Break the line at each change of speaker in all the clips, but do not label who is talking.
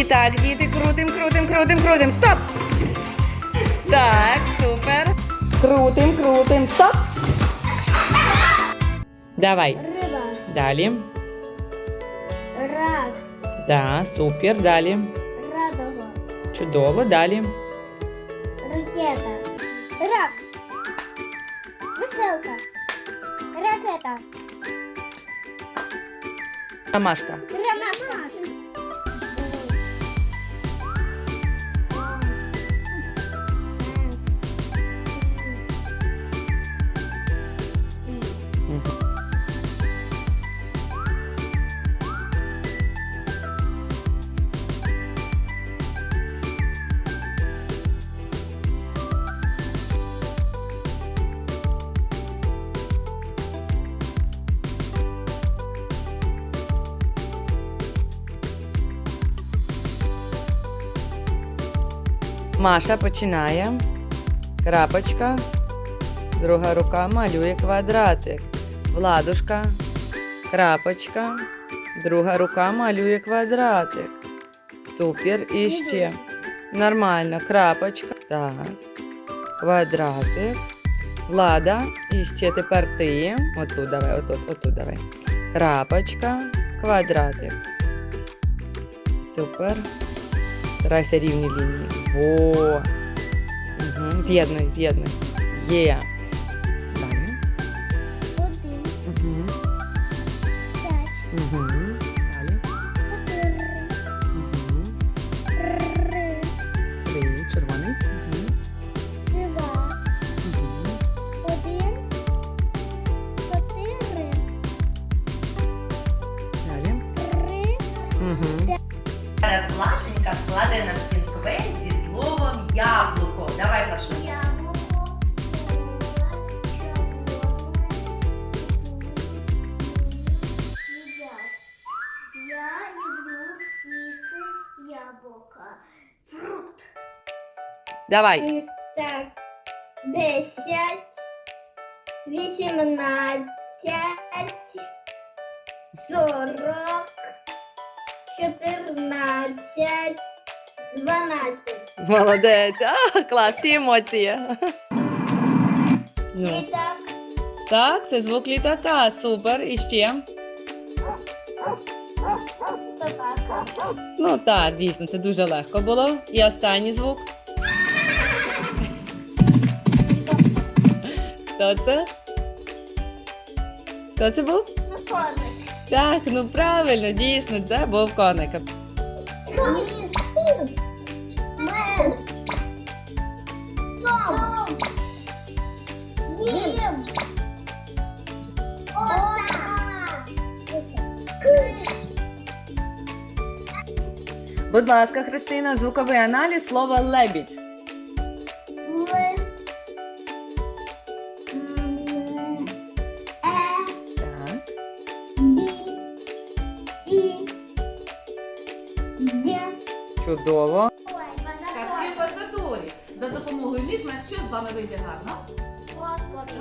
І так, діти, крутим, крутим, крутим, крутим. Стоп! Так, супер. Крутим, крутим, стоп. Давай.
Риба,
Далі.
рак,
Да, супер. Далі.
радуга,
Чудово, далі.
ракета, рак, веселка, ракета,
Ромашка.
ромашка.
Маша починає. Крапочка. Друга рука малює квадратик. Владушка. Крапочка. Друга рука малює квадратик. Супер. І ще. Нормально. Крапочка. Так. Квадратик. Влада. І ще тепер ти. Отут давай, отут, отут давай. Крапочка. Квадратик. Супер. Старайся рівні лінії. Во. Угу. З'єднуй, з'єднуй. Є. Далі.
Один,
Угу.
п'ять,
Угу. Далі.
чотири,
Угу.
три,
Три. Червоний. Угу.
два,
Угу.
один, чотири,
Далі.
три,
Угу.
Зараз Глашенька складе нам синквент зі словом яблуко. Давай, Глашу.
яблуко, їдять. Я люблю їсти яблука. Фрукт.
Давай.
Так, десять, вісімнадцять, сорок, чотирнадцять, дванадцять.
Молодець. А, клас, всі емоції. Ну.
Літак,
Так, це звук літака. Супер. І ще.
собака,
Ну так, дійсно, це дуже легко було. І останній звук. Хто це? Хто це був?
ну коник.
Так, ну правильно, дійсно, це був коник.
Ніс, мен.
Будь ласка, Христина, звуковий аналіз слова лебідь. Чудово.
По. За допомогою них що з вами вийде гарно?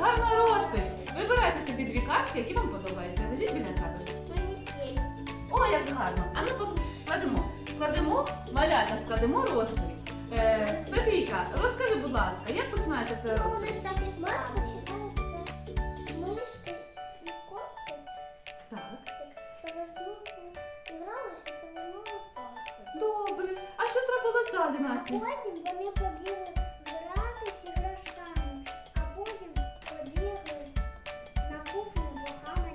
Гарна розпис. Вибирайте собі дві картки, які вам подобаються. Лежіть біля себе. О, як гарно. А ну складемо. Складемо, малята, складемо розпис. Е, Софійка, розкажи, будь ласка, як починається це розпис? А
потім вони побігли гратися іграшками, а потім побігли на кухню богами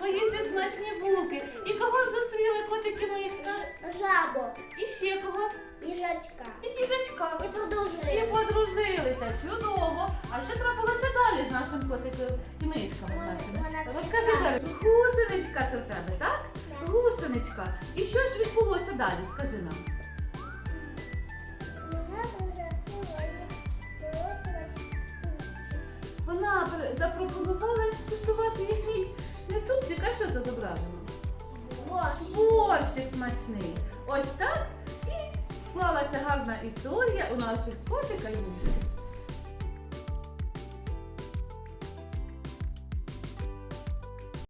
Поїсти смачні булки. І кого ж зустріли котики мишка?
Жабо,
І ще кого?
їжачка.
І.
І
І
подовжили.
подружилися. Чудово. А що трапилося далі з нашим котиком і мишками нашими?
Вона
Розкажи
пішла.
далі. Гусеничка це в тебе, так? Гусеничка. І що ж відбулося далі? Скажи нам.
Вона
запропонувала скуштувати їхній не супчик, а що це зображено?
Борщ.
Борщик смачний. Ось так і склалася гарна історія у наших котика і мишки.